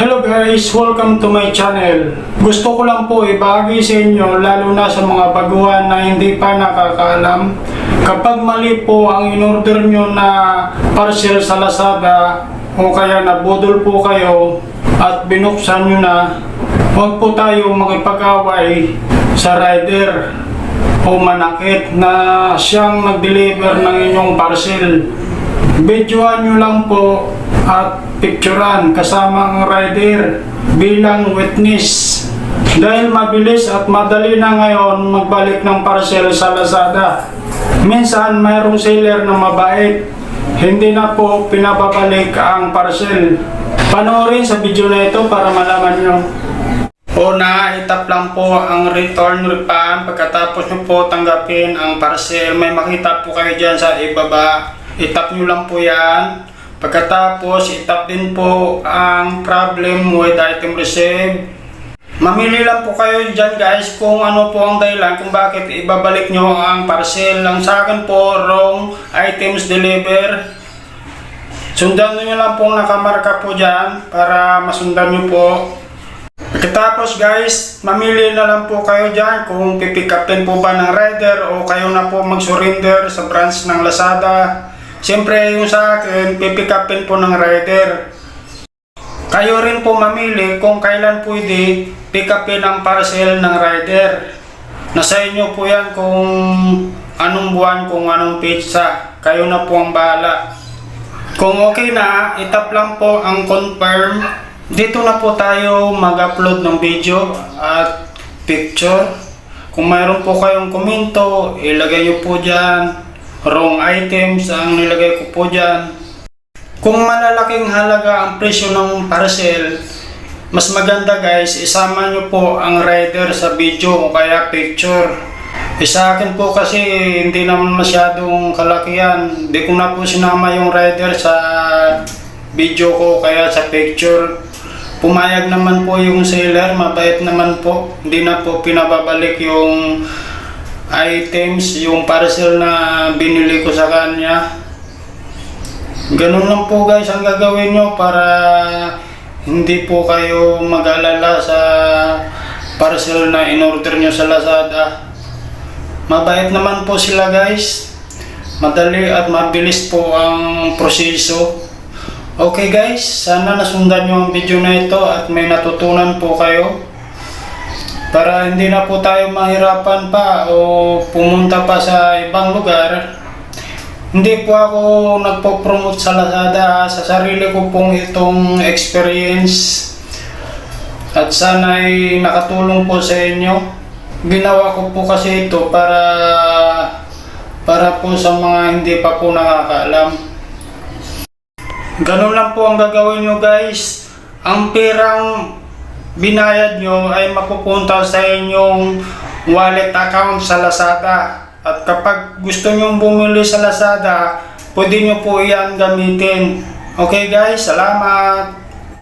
Hello guys, welcome to my channel. Gusto ko lang po ibahagi sa inyo lalo na sa mga baguhan na hindi pa nakakaalam. Kapag mali po ang in-order nyo na parcel sa Lazada o kaya nabudol po kayo at binuksan nyo na, huwag po tayo makipag-away sa rider o manakit na siyang nag-deliver ng inyong parcel. Videoan nyo lang po at picturean kasama ang rider bilang witness. Dahil mabilis at madali na ngayon magbalik ng parcel sa Lazada. Minsan mayroong seller na mabait, hindi na po pinababalik ang parcel. Panoorin sa video na ito para malaman nyo. Una, itap lang po ang return refund pagkatapos nyo po tanggapin ang parcel. May makita po kayo dyan sa ibaba. Itap nyo lang po yan. Pagkatapos, itap din po ang problem with item received. Mamili lang po kayo dyan guys kung ano po ang dahilan kung bakit ibabalik nyo ang parcel. Ang sa akin po, wrong items deliver. Sundan nyo lang po nakamarka po dyan para masundan nyo po. Pagkatapos guys, mamili na lang po kayo dyan kung pipick upin po ba ng rider o kayo na po mag-surrender sa branch ng Lazada. Siyempre yung sa akin, pipick upin po ng rider. Kayo rin po mamili kung kailan pwede pick upin ang parcel ng rider. Nasa inyo po yan kung anong buwan, kung anong pizza. Kayo na po ang bahala. Kung okay na, itap lang po ang confirm. Dito na po tayo mag-upload ng video at picture. Kung mayroon po kayong komento, ilagay nyo po dyan. Wrong items ang nilagay ko po dyan. Kung malalaking halaga ang presyo ng parcel, mas maganda guys, isama nyo po ang rider sa video o kaya picture. Eh, sa akin po kasi hindi naman masyadong kalakihan. Hindi ko na po sinama yung rider sa video ko kaya sa picture. Pumayag naman po yung seller, mabait naman po. Hindi na po pinababalik yung items, yung parcel na binili ko sa kanya. Ganun lang po guys ang gagawin nyo para hindi po kayo mag-alala sa parcel na in-order nyo sa Lazada. Mabait naman po sila guys. Madali at mabilis po ang proseso. Okay guys, sana nasundan nyo ang video na ito at may natutunan po kayo. Para hindi na po tayo mahirapan pa o pumunta pa sa ibang lugar. Hindi po ako nagpo-promote sa Lazada. Sa sarili ko pong itong experience. At sana ay nakatulong po sa inyo. Ginawa ko po kasi ito para para po sa mga hindi pa po nakakaalam. Ganun lang po ang gagawin nyo guys. Ang perang binayad nyo ay mapupunta sa inyong wallet account sa Lazada. At kapag gusto nyo bumili sa Lazada, pwede nyo po yan gamitin. Okay guys, salamat!